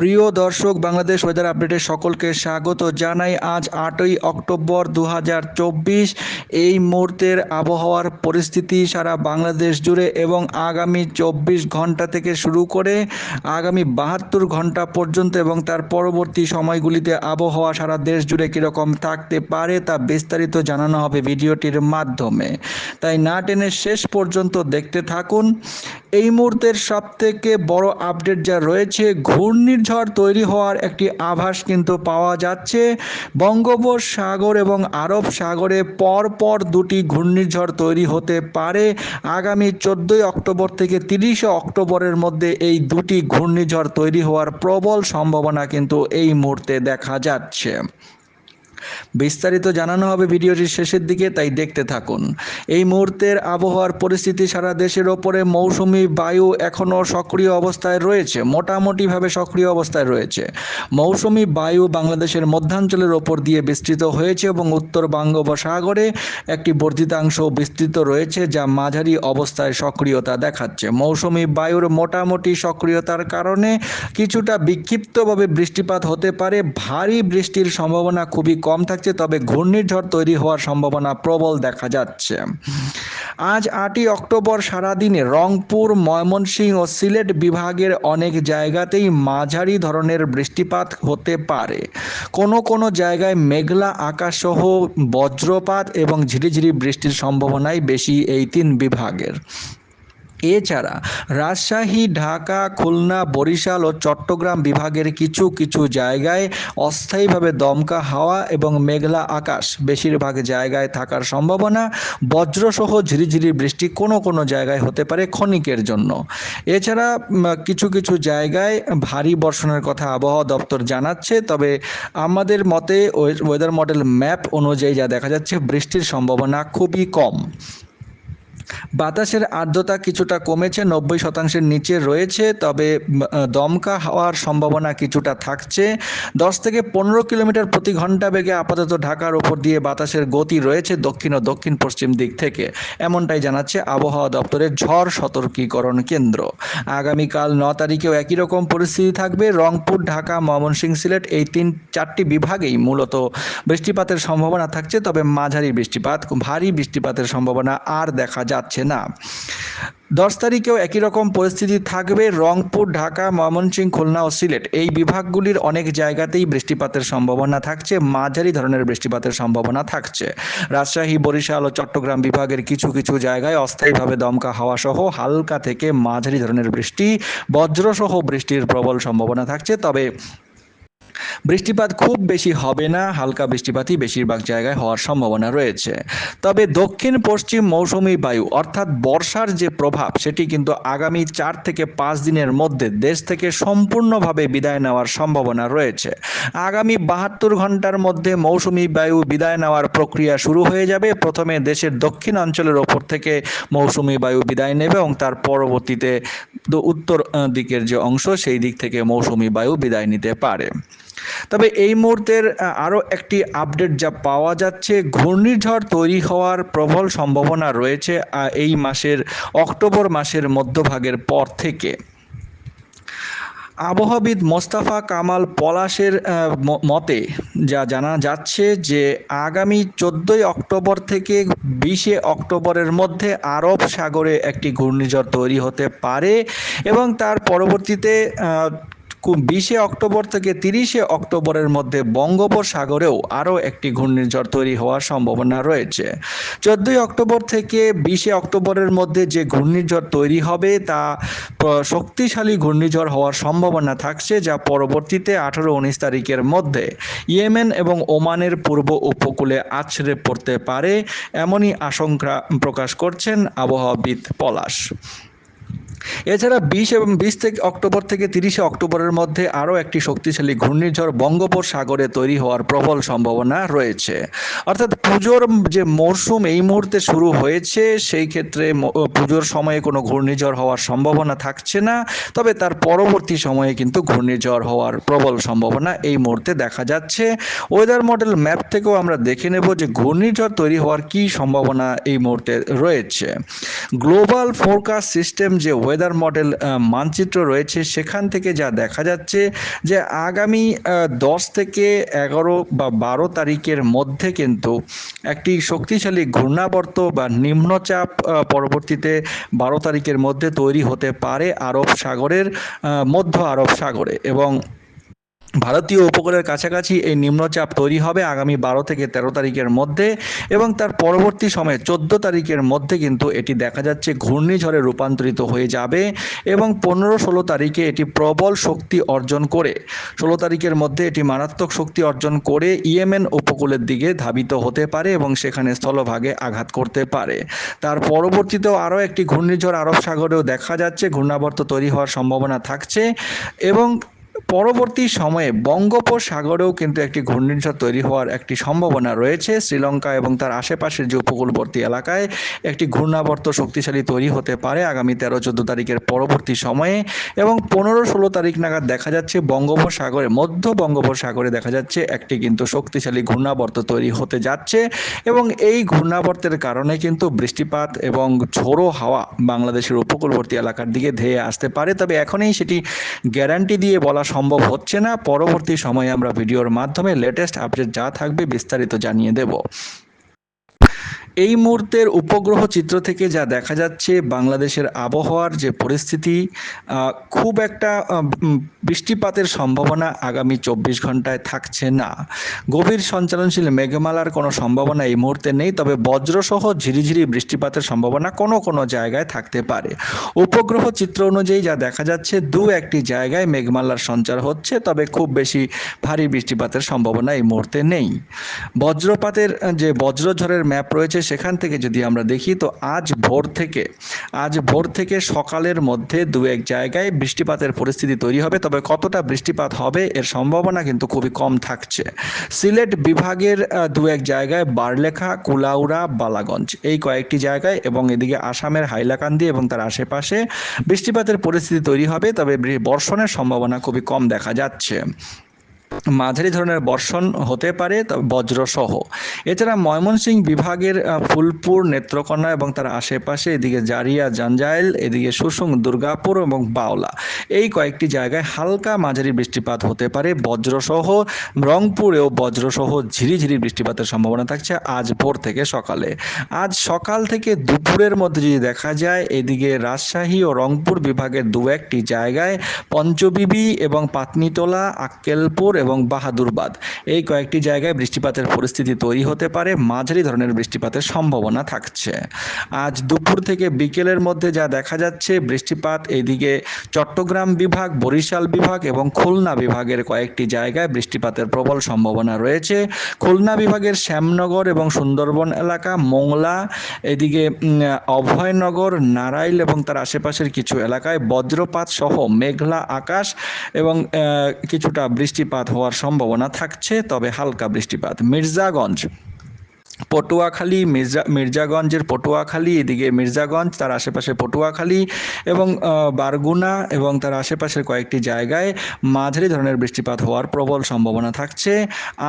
প্রিয় দর্শক, বাংলাদেশ ওয়েদার আপডেটে সকলকে স্বাগত জানাই। আজ আটই অক্টোবর দু হাজার চব্বিশ। এই মুহূর্তের আবহাওয়ার পরিস্থিতি সারা বাংলাদেশ জুড়ে এবং আগামী চব্বিশ ঘণ্টা থেকে শুরু করে আগামী বাহাত্তর ঘণ্টা পর্যন্ত এবং তার পরবর্তী সময়গুলিতে আবহাওয়া সারা দেশ জুড়ে কীরকম থাকতে পারে তা বিস্তারিত জানানো হবে ভিডিওটির মাধ্যমে। তাই না টেনে শেষ পর্যন্ত দেখতে থাকুন। এই মুহূর্তের সবথেকে বড় আপডেট যা রয়েছে ঘূর্ণিঝড় তৈরি হওয়ার একটি আভাস কিন্তু পাওয়া যাচ্ছে। বঙ্গোপসাগর এবং আরব সাগরে পরপর দুটি ঘূর্ণিঝড় তৈরি হতে পারে। আগামী চোদ্দোই অক্টোবর থেকে তিরিশে অক্টোবরের মধ্যে এই দুটি ঘূর্ণিঝড় তৈরি হওয়ার প্রবল সম্ভাবনা কিন্তু এই মুহূর্তে দেখা যাচ্ছে। বিস্তারিত জানানো হবে ভিডিওটির শেষের দিকে, তাই দেখতে থাকুন। এই মুহূর্তের আবহাওয়ার পরিস্থিতি সারা দেশের ওপরে মৌসুমি বায়ু এখনও সক্রিয় অবস্থায় রয়েছে, মোটামুটিভাবে সক্রিয় অবস্থায় রয়েছে। মৌসুমি বায়ু বাংলাদেশের মধ্যাঞ্চলের ওপর দিয়ে বিস্তৃত হয়েছে এবং উত্তর বঙ্গোপসাগরে একটি বর্ধিতাংশ বিস্তৃত রয়েছে, যা মাঝারি অবস্থায় সক্রিয়তা দেখাচ্ছে। মৌসুমি বায়ুর মোটামুটি সক্রিয়তার কারণে কিছুটা বিক্ষিপ্তভাবে বৃষ্টিপাত হতে পারে, ভারী বৃষ্টির সম্ভাবনা খুবই কম থাকছে, তবে ঘূর্ণিঝড় তৈরি হওয়ার সম্ভাবনা প্রবল দেখা যাচ্ছে। আজ আটই অক্টোবর সারাদিনে রংপুর, ময়মনসিংহ ও সিলেট বিভাগের অনেক জায়গাতেই মাঝারি ধরনের বৃষ্টিপাত হতে পারে। কোনো কোনো জায়গায় মেঘলা আকাশসহ বজ্রপাত এবং ঝিরিঝিরি বৃষ্টির সম্ভাবনাই বেশি এই তিন বিভাগের। এছাড়া রাজশাহী, ঢাকা, খুলনা, বরিশাল ও চট্টগ্রাম বিভাগের কিছু কিছু জায়গায় অস্থায়ীভাবে দমকা হাওয়া এবং মেঘলা আকাশ বেশিরভাগ জায়গায় থাকার সম্ভাবনা। বজ্রসহ ঝিরিঝিরি বৃষ্টি কোনো কোনো জায়গায় হতে পারে ক্ষণিকের জন্য। এছাড়া কিছু কিছু জায়গায় ভারী বর্ষণের কথা আবহাওয়া দপ্তর জানাচ্ছে, তবে আমাদের মতে ওয়েদার মডেল ম্যাপ অনুযায়ী যা দেখা যাচ্ছে, বৃষ্টির সম্ভাবনা খুবই কম। বাতাসের আর্দ্রতা কিছুটা কমেছে, নব্বই শতাংশের নিচে রয়েছে, তবে দমকা হওয়ার সম্ভাবনা কিছুটা থাকছে। দশ থেকে পনেরো কিলোমিটার প্রতি ঘণ্টা বেগে আপাতত ঢাকার ওপর দিয়ে বাতাসের গতি রয়েছে দক্ষিণ ও দক্ষিণ পশ্চিম দিক থেকে। এমনটাই জানাচ্ছে আবহাওয়া দপ্তরের ঝড় সতর্কীকরণ কেন্দ্র। আগামীকাল ন তারিখেও একই রকম পরিস্থিতি থাকবে। রংপুর, ঢাকা, ময়মনসিংহ, সিলেট এই তিন, চারটি বিভাগেই মূলত বৃষ্টিপাতের সম্ভাবনা থাকছে, তবে মাঝারি বৃষ্টিপাত, ভারী বৃষ্টিপাতের সম্ভাবনা আর দেখা যায় যাচ্ছে না। দশ তারিখেও একই রকম পরিস্থিতি থাকবে রংপুর, ঢাকা, ময়মনসিংহ, খুলনা ও সিলেট। এই বিভাগগুলির অনেক জায়গাতেই বৃষ্টিপাতের সম্ভাবনা থাকছে, মাঝারি ধরনের বৃষ্টিপাতের সম্ভাবনা থাকছে। রাজশাহী, বরিশাল ও চট্টগ্রাম বিভাগের কিছু কিছু জায়গায় অস্থায়ীভাবে দমকা হাওয়া সহ হালকা থেকে মাঝারি ধরনের বৃষ্টি, বজ্রসহ বৃষ্টির প্রবল সম্ভাবনা থাকছে। তবে বৃষ্টিপাত খুব বেশি হবে না, হালকা বৃষ্টিপাতই বেশিরভাগ জায়গায় হওয়ার সম্ভাবনা রয়েছে। তবে দক্ষিণ পশ্চিম মৌসুমি বায়ু, অর্থাৎ বর্ষার যে প্রভাব, সেটি কিন্তু আগামী চার থেকে পাঁচ দিনের মধ্যে দেশ থেকে সম্পূর্ণভাবে বিদায় নেওয়ার সম্ভাবনা রয়েছে। আগামী বাহাত্তর ঘণ্টার মধ্যে মৌসুমি বায়ু বিদায় নেওয়ার প্রক্রিয়া শুরু হয়ে যাবে। প্রথমে দেশের দক্ষিণ অঞ্চলের ওপর থেকে মৌসুমি বায়ু বিদায় নেবে এবং তার পরবর্তীতে উত্তর দিকের যে অংশ, সেই দিক থেকে মৌসুমি বায়ু বিদায় নিতে পারে। তবে এই মুহূর্তের আরও একটি আপডেট যা পাওয়া যাচ্ছে, ঘূর্ণিঝড় তৈরি হওয়ার প্রবল সম্ভাবনা রয়েছে এই মাসের, অক্টোবর মাসের মধ্যভাগের পর থেকে। আবহাওয়াবিদ মোস্তাফা কামাল পলাশের মতে যা জানা যাচ্ছে যে আগামী চোদ্দোই অক্টোবর থেকে বিশে অক্টোবরের মধ্যে আরব সাগরে একটি ঘূর্ণিঝড় তৈরি হতে পারে এবং তার পরবর্তীতে বিশে অক্টোবর থেকে তিরিশে অক্টোবরের মধ্যে বঙ্গোপসাগরেও আরও একটি ঘূর্ণিঝড় তৈরি হওয়ার সম্ভাবনা রয়েছে। চোদ্দোই অক্টোবর থেকে বিশে অক্টোবরের মধ্যে যে ঘূর্ণিঝড় তৈরি হবে, তা শক্তিশালী ঘূর্ণিঝড় হওয়ার সম্ভাবনা থাকছে, যা পরবর্তীতে আঠারো উনিশ তারিখের মধ্যে ইয়েমেন এবং ওমানের পূর্ব উপকূলে আছড়ে পড়তে পারে, এমনই আশঙ্কা প্রকাশ করছেন আবহাওয়াবিদ পলাশ। এছাড়া বিশ এবং বিশ থেকে অক্টোবর থেকে তিরিশে অক্টোবরের মধ্যে আরও একটি শক্তিশালী ঘূর্ণিঝড় বঙ্গোপসাগরে তৈরি হওয়ার প্রবল সম্ভাবনা রয়েছে। অর্থাৎ পুজোর যে মরশুম এই মুহূর্তে শুরু হয়েছে, সেই ক্ষেত্রে পুজোর সময়ে কোনো ঘূর্ণিঝড় হওয়ার সম্ভাবনা থাকছে না, তবে তার পরবর্তী সময়ে কিন্তু ঘূর্ণিঝড় হওয়ার প্রবল সম্ভাবনা এই মুহূর্তে দেখা যাচ্ছে। ওয়েদার মডেল ম্যাপ থেকেও আমরা দেখে নেব যে ঘূর্ণিঝড় তৈরি হওয়ার কী সম্ভাবনা এই মুহূর্তে রয়েছে। গ্লোবাল ফোরকাস্ট সিস্টেম যে ওয়েদার মডেল মানচিত্র রয়েছে, সেখান থেকে যা দেখা যাচ্ছে যে আগামী দশ থেকে এগারো বা বারো তারিখের মধ্যে কিন্তু একটি শক্তিশালী ঘূর্ণাবর্ত বা নিম্নচাপ পরবর্তীতে বারো তারিখের মধ্যে তৈরি হতে পারে আরব সাগরের মধ্য আরব সাগরে এবং ভারতীয় উপকূলের কাছাকাছি এই নিম্নচাপ তৈরি হবে আগামী বারো থেকে তেরো তারিখের মধ্যে এবং তার পরবর্তী সময়ে চোদ্দ তারিখের মধ্যে কিন্তু এটি দেখা যাচ্ছে ঘূর্ণিঝড়ে রূপান্তরিত হয়ে যাবে এবং পনেরো ষোলো তারিখে এটি প্রবল শক্তি অর্জন করে। ষোলো তারিখের মধ্যে এটি মারাত্মক শক্তি অর্জন করে ইয়েমেন উপকূলের দিকে ধাবিত হতে পারে এবং সেখানে স্থলভাগে আঘাত করতে পারে। তার পরবর্তীতেও আরও একটি ঘূর্ণিঝড় আরব সাগরেও দেখা যাচ্ছে, ঘূর্ণাবর্ত তৈরি হওয়ার সম্ভাবনা থাকছে এবং পরবর্তী সময়ে বঙ্গোপসাগরেও কিন্তু একটি ঘূর্ণিঝড় তৈরি হওয়ার একটি সম্ভাবনা রয়েছে। শ্রীলঙ্কা এবং তার আশেপাশের যে উপকূলবর্তী এলাকায় একটি ঘূর্ণাবর্ত শক্তিশালী তৈরি হতে পারে আগামী তেরো চোদ্দ তারিখের পরবর্তী সময়ে এবং পনেরো ষোলো তারিখ নাগাদ দেখা যাচ্ছে বঙ্গোপসাগরে, মধ্য বঙ্গোপসাগরে দেখা যাচ্ছে একটি কিন্তু শক্তিশালী ঘূর্ণাবর্ত তৈরি হতে যাচ্ছে এবং এই ঘূর্ণাবর্তের কারণে কিন্তু বৃষ্টিপাত এবং ঝোড়ো হাওয়া বাংলাদেশের উপকূলবর্তী এলাকার দিকে ধেয়ে আসতে পারে। তবে এখনই সেটি গ্যারান্টি দিয়ে বলা সম্ভব হচ্ছে না পরবর্তী সময়ে আমরা ভিডিওর মাধ্যমে লেটেস্ট আপডেট যা থাকবে বিস্তারিত জানিয়ে দেব। এই মুহূর্তের উপগ্রহ চিত্র থেকে যা দেখা যাচ্ছে, বাংলাদেশের আবহাওয়ার যে পরিস্থিতি খুব একটা বৃষ্টিপাতের সম্ভাবনা আগামী চব্বিশ ঘন্টায় থাকছে না। গভীর সঞ্চালনশীল মেঘমালার কোনো সম্ভাবনা এই মুহূর্তে নেই, তবে বজ্রসহ ঝিরিঝিরি বৃষ্টিপাতের সম্ভাবনা কোনো কোনো জায়গায় থাকতে পারে। উপগ্রহ চিত্র অনুযায়ী যা দেখা যাচ্ছে, দু একটি জায়গায় মেঘমালার সঞ্চার হচ্ছে, তবে খুব বেশি ভারী বৃষ্টিপাতের সম্ভাবনা এই মুহূর্তে নেই। বজ্রপাতের, যে বজ্রঝড়ের ম্যাপ রয়েছে সেখান থেকে যদি আমরা দেখি, তো আজ ভোর থেকে, আজ ভোর থেকে সকালের মধ্যে দু এক জায়গায় বৃষ্টিপাতের পরিস্থিতি তৈরি হবে। তবে কতটা বৃষ্টিপাত হবে এর সম্ভাবনা কিন্তু খুবই কম থাকছে। সিলেট বিভাগের দু এক জায়গায় বারলেখা, কুলাউড়া, বালাগঞ্জ এই কয়েকটি জায়গায় এবং এদিকে আসামের হাইলাকান্দি এবং তার আশেপাশে বৃষ্টিপাতের পরিস্থিতি তৈরি হবে। তবে বর্ষণের সম্ভাবনা খুবই কম দেখা যাচ্ছে। মাঝারি ধরনের বর্ষণ হতে পারে বজ্রসহ। এছাড়া ময়মনসিংহ বিভাগের ফুলপুর, নেত্রকোনা এবং তার আশেপাশে এদিকে জারিয়া, জাঞ্জাইল, এদিকে সুসুং, দুর্গাপুর এবং বাওলা। এই কয়েকটি জায়গায় হালকা মাঝারি বৃষ্টিপাত হতে পারে, বজ্রসহ। রংপুরেও বজ্রসহ ঝিরিঝিরি বৃষ্টিপাতের সম্ভাবনা থাকছে আজ ভোর থেকে সকালে। আজ সকাল থেকে দুপুরের মধ্যে যদি দেখা যায়, এদিকে রাজশাহী ও রংপুর বিভাগের দু একটি জায়গায় পঞ্চবিবি এবং পাতনিতলা, আক্কেলপুর এবং বাহাদুরবাদ এই কয়েকটি জায়গায় বৃষ্টিপাতের পরিস্থিতি তৈরি হতে পারে, মাঝারি ধরনের বৃষ্টিপাতের সম্ভাবনা থাকছে। আজ দুপুর থেকে বিকেলের মধ্যে যা দেখা যাচ্ছে, বৃষ্টিপাত এইদিকে চট্টগ্রাম বিভাগ, বরিশাল বিভাগ এবং খুলনা বিভাগের কয়েকটি জায়গায় বৃষ্টিপাতের প্রবল সম্ভাবনা রয়েছে। খুলনা বিভাগের শ্যামনগর এবং সুন্দরবন এলাকা, মোংলা, এদিকে অভয়নগর, নারাইল এবং তার আশেপাশের কিছু এলাকায় বজ্রপাত সহ মেঘলা আকাশ এবং কিছুটা বৃষ্টিপাত হওয়ার সম্ভাবনা থাকছে তবে হালকা বৃষ্টিপাত। মির্জাগঞ্জ পটুয়াখালী মির্জা মির্জাগঞ্জের পটুয়াখালী এদিকে মির্জাগঞ্জ তার আশেপাশে পটুয়াখালী এবং বারগুনা এবং তার আশেপাশের কয়েকটি জায়গায় মাঝারি ধরনের বৃষ্টিপাত হওয়ার প্রবল সম্ভাবনা থাকছে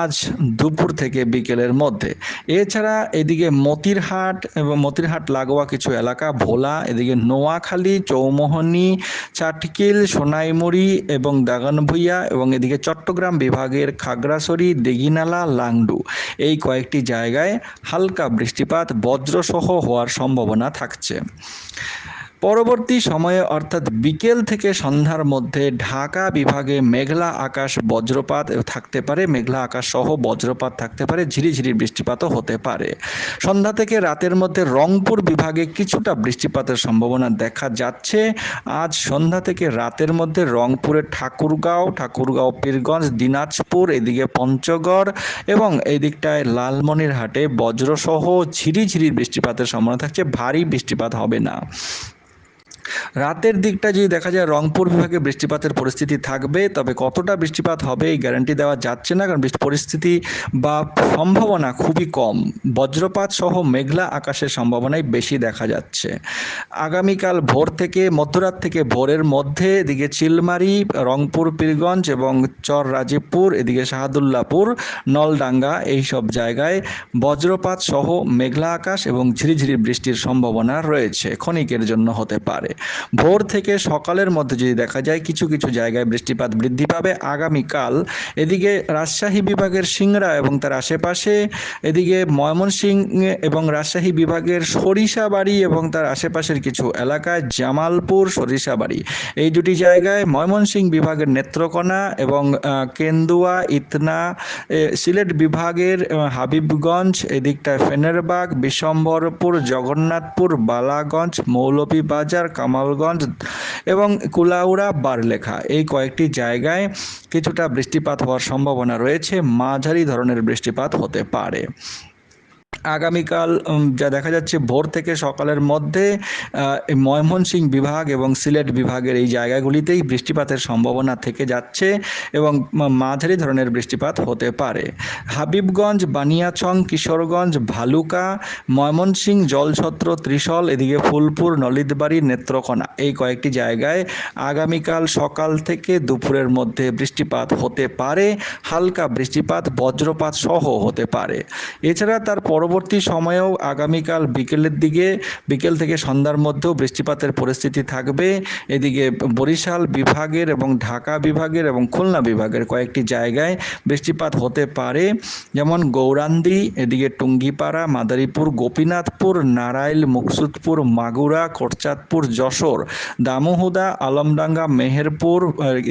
আজ দুপুর থেকে বিকেলের মধ্যে। এছাড়া এদিকে মতিরহাট এবং মতিরহাট লাগোয়া কিছু এলাকা ভোলা এদিকে নোয়াখালী চৌমোহনী চাটকিল সোনাইমুড়ি এবং দাগানভুইয়া এবং এদিকে চট্টগ্রাম বিভাগের খাগড়াছড়ি দিঘিনালা লাংডু এই কয়েকটি জায়গায় হালকা বৃষ্টিপাত বজ্রসহ হওয়ার সম্ভাবনা থাকছে। পরবর্তী সময়ে, অর্থাৎ বিকেল থেকে সন্ধ্যার মধ্যে ঢাকা বিভাগে মেঘলা আকাশ বজ্রপাত থাকতে পারে, মেঘলা আকাশ সহ বজ্রপাত থাকতে পারে, ঝিরিঝিরি বৃষ্টিপাতও হতে পারে। সন্ধ্যা থেকে রাতের মধ্যে রংপুর বিভাগে কিছুটা বৃষ্টিপাতের সম্ভাবনা দেখা যাচ্ছে। আজ সন্ধ্যা থেকে রাতের মধ্যে রংপুরের ঠাকুরগাঁও ঠাকুরগাঁও, পীরগঞ্জ, দিনাজপুর, এদিকে পঞ্চগড় এবং এই দিকটায় লালমনিরহাটে বজ্রসহ ঝিরিঝিরি বৃষ্টিপাতের সম্ভাবনা থাকছে। ভারী বৃষ্টিপাত হবে না। রাতের দিকটা যদি দেখা যায়, রংপুর বিভাগে বৃষ্টিপাতের পরিস্থিতি থাকবে, তবে কতটা বৃষ্টিপাত হবে এই গ্যারান্টি দেওয়া যাচ্ছে না, কারণ বৃষ্টি পরিস্থিতি বা সম্ভাবনা খুবই কম। বজ্রপাত সহ মেঘলা আকাশের সম্ভাবনাই বেশি দেখা যাচ্ছে। আগামীকাল ভোর থেকে, মধ্যরাত থেকে ভোরের মধ্যে এদিকে চিলমারি, রংপুর, পীরগঞ্জ এবং চর রাজীবপুর এদিকে শাহাদুল্লাপুর, নলডাঙ্গা এই সব জায়গায় বজ্রপাত সহ মেঘলা আকাশ এবং ঝিরিঝিরি বৃষ্টির সম্ভাবনা রয়েছে। ক্ষণিকের জন্য হতে পারে। ভোর থেকে সকালের মধ্যে যদি দেখা যায় কিছু কিছু জায়গায় বৃষ্টিপাত বৃদ্ধি পাবে। আগামীকাল এদিকে রাজশাহী বিভাগের সিংড়া এবং তার আশেপাশে এদিকে ময়মনসিংহ এবং রাজশাহী বিভাগের সরিষাবাড়ি এবং তার আশেপাশের কিছু এলাকায় জামালপুর, সরিষাবাড়ি। এই দুটি জায়গায় ময়মনসিংহ বিভাগের নেত্রকোনা এবং কেন্দুয়া, ইতনা সিলেট বিভাগের হাবিবগঞ্জ, এদিকটায় ফেনেরবাগ, বিশম্বরপুর, জগন্নাথপুর, বালাগঞ্জ, মৌলভীবাজার কামালগঞ্জ এবং কুলাউড়া বারলেখা। এই কয়েকটি জায়গায় কিছুটা বৃষ্টিপাত হওয়ার সম্ভাবনা রয়েছে। মাঝারি ধরনের বৃষ্টিপাত হতে পারে। আগামীকাল যা দেখা যাচ্ছে ভোর থেকে সকালের মধ্যে ময়মনসিংহ বিভাগ এবং সিলেট বিভাগের এই জায়গাগুলিতেই বৃষ্টিপাতের সম্ভাবনা থেকে যাচ্ছে এবং মাঝারি ধরনের বৃষ্টিপাত হতে পারে। হাবিবগঞ্জ বানিয়াছং কিশোরগঞ্জ, ভালুকা, ময়মনসিংহ, জলছত্র, ত্রিশল, এদিকে ফুলপুর, নলিতবাড়ি, নেত্রকোনা এই কয়েকটি জায়গায় আগামীকাল সকাল থেকে দুপুরের মধ্যে বৃষ্টিপাত হতে পারে, হালকা বৃষ্টিপাত, বজ্রপাত সহ হতে পারে। এছাড়া তার পরবর্তী সময়েও আগামীকাল বিকেলের দিকে, বিকেল থেকে সন্ধ্যার মধ্যেও বৃষ্টিপাতের পরিস্থিতি থাকবে। এদিকে বরিশাল বিভাগের এবং ঢাকা বিভাগের এবং খুলনা বিভাগের কয়েকটি জায়গায় বৃষ্টিপাত হতে পারে। যেমন গৌরান্দি, এদিকে টুঙ্গিপাড়া, মাদারীপুর, গোপীনাথপুর নারাইল মুকসুদপুর, মাগুরা, কোটচাঁদপুর, যশোর, দামোহদা, আলমডাঙ্গা, মেহেরপুর,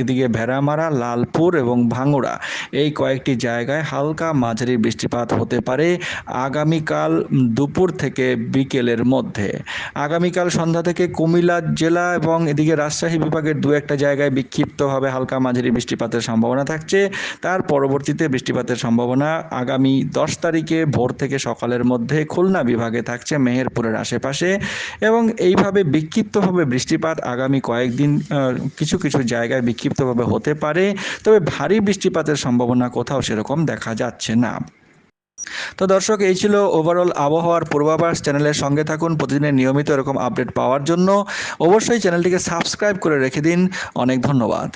এদিকে ভেড়ামারা, লালপুর এবং ভাঙুড়া। এই কয়েকটি জায়গায় হালকা মাঝারি বৃষ্টিপাত হতে পারে। আগামীকাল দুপুর থেকে বিকেলের মধ্যে। আগামীকাল সন্ধ্যা থেকে কুমিল্লা জেলা এবং এদিকে রাজশাহী বিভাগের দু একটা জায়গায় বিক্ষিপ্তভাবে হালকা মাঝারি বৃষ্টিপাতের সম্ভাবনা থাকছে। তার পরবর্তীতে বৃষ্টিপাতের সম্ভাবনা আগামী দশ তারিখে ভোর থেকে সকালের মধ্যে খুলনা বিভাগে থাকছে মেহেরপুরের আশেপাশে এবং এইভাবে বিক্ষিপ্তভাবে বৃষ্টিপাত আগামী কয়েকদিন কিছু কিছু জায়গায় বিক্ষিপ্তভাবে হতে পারে। তবে ভারী বৃষ্টিপাতের সম্ভাবনা কোথাও সেরকম দেখা যাচ্ছে না। তো দর্শক, এই ছিল ওভারঅল আবহাওয়ার পূর্বাভাস। চ্যানেলের সঙ্গে থাকুন, প্রতিদিনের নিয়মিত এরকম আপডেট পাওয়ার জন্য। অবশ্যই চ্যানেলটিকে সাবস্ক্রাইব করে রেখে দিন। অনেক ধন্যবাদ।